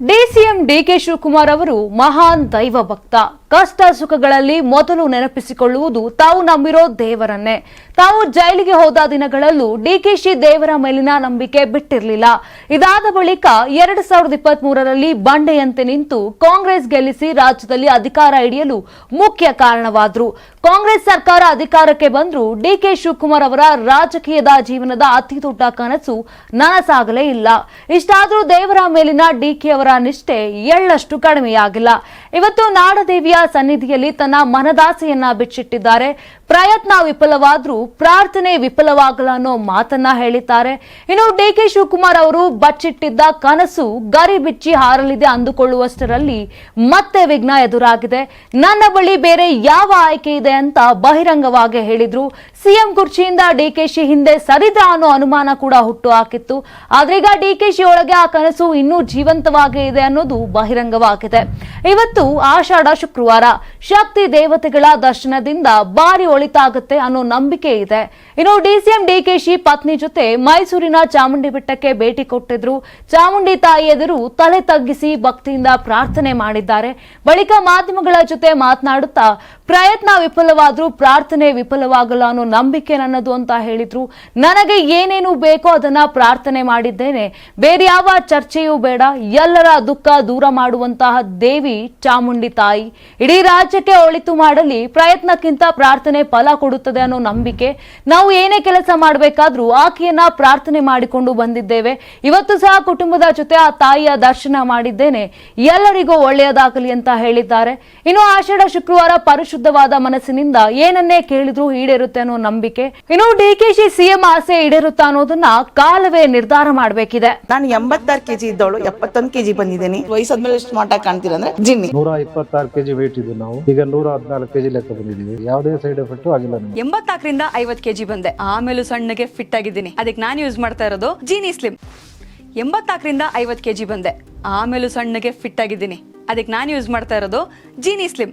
DCM DK Shivakumar ಅವರು ಮಹಾನ್ ದೈವ ಭಕ್ತ ಕಷ್ಟ ಸುಖಗಳಲ್ಲಿ ಮೊದಲು ನೆನಪಿಸಿಕೊಳ್ಳುವುದು ತಾವು ನಂಬಿರೋ ದೇವರನ್ನೇ. ತಾವು ಜೈಲಿಗೆ ಹೋದ ದಿನಗಳಲ್ಲೂ ಡಿಕೆಶಿ ದೇವರ ಮೇಲಿನ ನಂಬಿಕೆ ಬಿಟ್ಟಿರಲಿಲ್ಲ. ಇದಾದ ಬಳಿಕ ಎರಡ್ ಸಾವಿರದ ಇಪ್ಪತ್ತ್ ಮೂರರಲ್ಲಿ ಬಂಡೆಯಂತೆ ನಿಂತು ಕಾಂಗ್ರೆಸ್ ಗೆಲ್ಲಿಸಿ ರಾಜ್ಯದಲ್ಲಿ ಅಧಿಕಾರ ಹಿಡಿಯಲು ಮುಖ್ಯ ಕಾರಣವಾದ್ರು. ಕಾಂಗ್ರೆಸ್ ಸರ್ಕಾರ ಅಧಿಕಾರಕ್ಕೆ ಬಂದರೂ ಡಿಕೆ ಶಿವಕುಮಾರ್ ಅವರ ರಾಜಕೀಯದ ಜೀವನದ ಅತಿ ದೊಡ್ಡ ಕನಸು ನನಸಾಗಲೇ ಇಲ್ಲ. ಇಷ್ಟಾದರೂ ದೇವರ ಮೇಲಿನ ಡಿಕೆ ಅವರ ನಿಷ್ಠೆ ಎಳ್ಳಷ್ಟು ಕಡಿಮೆಯಾಗಿಲ್ಲ. ಇವತ್ತು ನಾಡದೇವಿಯ ಸನ್ನಿಧಿಯಲ್ಲಿ ತನ್ನ ಮನದಾಸೆಯನ್ನ ಬಿಚ್ಚಿಟ್ಟಿದ್ದಾರೆ. ಪ್ರಯತ್ನ ವಿಫಲವಾದ್ರೂ ಪ್ರಾರ್ಥನೆ ವಿಫಲವಾಗಲ್ಲ ಅನ್ನೋ ಮಾತನ್ನ ಹೇಳಿದ್ದಾರೆ. ಇನ್ನು ಡಿ ಕೆ ಶಿವಕುಮಾರ್ ಅವರು ಬಚ್ಚಿಟ್ಟಿದ್ದ ಕನಸು ಗರಿ ಬಿಚ್ಚಿ ಹಾರಲಿದೆ ಅಂದುಕೊಳ್ಳುವಷ್ಟರಲ್ಲಿ ಮತ್ತೆ ವಿಘ್ನ ಎದುರಾಗಿದೆ. ನನ್ನ ಬಳಿ ಬೇರೆ ಯಾವ ಆಯ್ಕೆ ಇದೆ ಅಂತ ಬಹಿರಂಗವಾಗಿ ಹೇಳಿದ್ರು. ಸಿಎಂ ಕುರ್ಚಿಯಿಂದ ಡಿಕೆಶಿ ಹಿಂದೆ ಸರಿದ ಅನ್ನೋ ಅನುಮಾನ ಕೂಡ ಹುಟ್ಟು ಹಾಕಿತ್ತು. ಆದ್ರೀಗ ಡಿಕೆಶಿ ಒಳಗೆ ಆ ಕನಸು ಇನ್ನೂ ಜೀವಂತವಾಗೇ ಇದೆ ಅನ್ನೋದು ಬಹಿರಂಗವಾಗಿದೆ. ಇವತ್ತು ಆಷಾಢ ಶುಕ್ರವಾರ. ಶಕ್ತಿ ದೇವತೆಗಳ ದರ್ಶನದಿಂದ ಬಾರಿ ಒಳಿತಾಗುತ್ತೆ ಅನ್ನೋ ನಂಬಿಕೆ ಇದೆ. ಇನ್ನು ಡಿಸಿಎಂ ಡಿಕೆಶಿ ಪತ್ನಿ ಜೊತೆ ಮೈಸೂರಿನ ಚಾಮುಂಡಿ ಬೆಟ್ಟಕ್ಕೆ ಭೇಟಿ ಕೊಟ್ಟಿದ್ರು. ಚಾಮುಂಡಿ ತಾಯಿ ಎದುರು ತಲೆ ತಗ್ಗಿಸಿ ಭಕ್ತಿಯಿಂದ ಪ್ರಾರ್ಥನೆ ಮಾಡಿದ್ದಾರೆ. ಬಳಿಕ ಮಾಧ್ಯಮಗಳ ಜೊತೆ ಮಾತನಾಡುತ್ತಾ ಪ್ರಯತ್ನ ವಿಫಲವಾದರೂ ಪ್ರಾರ್ಥನೆ ವಿಫಲವಾಗಲ್ಲ ಅನ್ನೋ ನಂಬಿಕೆ ನನ್ನದು ಅಂತ ಹೇಳಿದ್ರು. ನನಗೆ ಏನೇನು ಬೇಕೋ ಅದನ್ನ ಪ್ರಾರ್ಥನೆ ಮಾಡಿದ್ದೇನೆ. ಬೇರೆ ಯಾವ ಚರ್ಚೆಯೂ ಬೇಡ. ಎಲ್ಲರ ದುಃಖ ದೂರ ಮಾಡುವಂತಹ ದೇವಿ ಚಾಮುಂಡಿ ತಾಯಿ. ಇಡೀ ರಾಜ್ಯಕ್ಕೆ ಒಳಿತು ಮಾಡಲಿ, ಪ್ರಯತ್ನಕ್ಕಿಂತ ಪ್ರಾರ್ಥನೆ ಫಲ ಕೊಡುತ್ತದೆ ಅನ್ನೋ ನಂಬಿಕೆ. ನಾವು ಏನೇ ಕೆಲಸ ಮಾಡಬೇಕಾದ್ರೂ ಆಕೆಯನ್ನ ಪ್ರಾರ್ಥನೆ ಮಾಡಿಕೊಂಡು ಬಂದಿದ್ದೇವೆ. ಇವತ್ತು ಸಹ ಕುಟುಂಬದ ಜೊತೆ ಆ ತಾಯಿಯ ದರ್ಶನ ಮಾಡಿದ್ದೇನೆ. ಎಲ್ಲರಿಗೂ ಒಳ್ಳೆಯದಾಗಲಿ ಅಂತ ಹೇಳಿದ್ದಾರೆ. ಇನ್ನು ಆಷಾಢ ಶುಕ್ರವಾರ ಪರಿಶುದ್ಧವಾದ ಮನಸ್ಸಿನಿಂದ ಏನನ್ನೇ ಕೇಳಿದ್ರು ಈಡೇರುತ್ತೆ ಅನ್ನೋ ನಂಬಿಕೆ. ಇನ್ನು ಡಿಕೆಶಿ ಸಿಎಂ ಆಸೆ ಈಡೇರುತ್ತಾ ಅನ್ನೋದನ್ನ ಕಾಲವೇ ನಿರ್ಧಾರ ಮಾಡಬೇಕಿದೆ. ನಾನು ಎಂಬತ್ತಾರು ಕೆಜಿ ಇದ್ದವಳು ಎಪ್ಪತ್ತೊಂದು ಕೆಜಿ ಬಂದಿದ್ದೀನಿ. ವಯಸ್ಸಾದ್ಮೇಲೆ ಸ್ಮಾರ್ಟ್ ಆಗಿ ಕಾಣ್ತೀರ ಅಂದ್ರೆ ಜಿನ್ನಿ. ನೂರ ಇಪ್ಪತ್ತಾರು ಕೆಜಿ ವೇಟ್ ಇದ್ದು ನಾವು. ಈಗ ನೂರ ಹದಿನಾಲ್ಕು ಕೆಜಿ ಲೆಕ್ಕ ಬಂದಿದ್ದೀವಿ. ಯಾವುದೇ ಸೈಡ್ ಎಫೆಕ್ಟ್ ಆಗಿಲ್ಲ ನಮಗೆ. ಎಂಬತ್ನಾಲ್ಕರಿಂದ ಐವತ್ ಕೆಜಿ ಬಂದೆ. ಆಮೇಲೂ ಸಣ್ಣಗೆ ಫಿಟ್ ಆಗಿದ್ದೀನಿ. ಅದಕ್ಕೆ ನಾನು ಯೂಸ್ ಮಾಡ್ತಾ ಇರೋದು ಜೀನಿ ಸ್ಲಿಮ್ ಎಂಬತ್ನಾಲ್ಕರಿಂದ ಐವತ್ ಕೆಜಿ ಬಂದೆ. ಆಮೇಲೂ ಸಣ್ಣಗೆ ಫಿಟ್ ಆಗಿದ್ದೀನಿ. ಅದಕ್ಕೆ ನಾನು ಯೂಸ್ ಮಾಡ್ತಾ ಇರೋದು ಜೀನಿ ಸ್ಲಿಮ್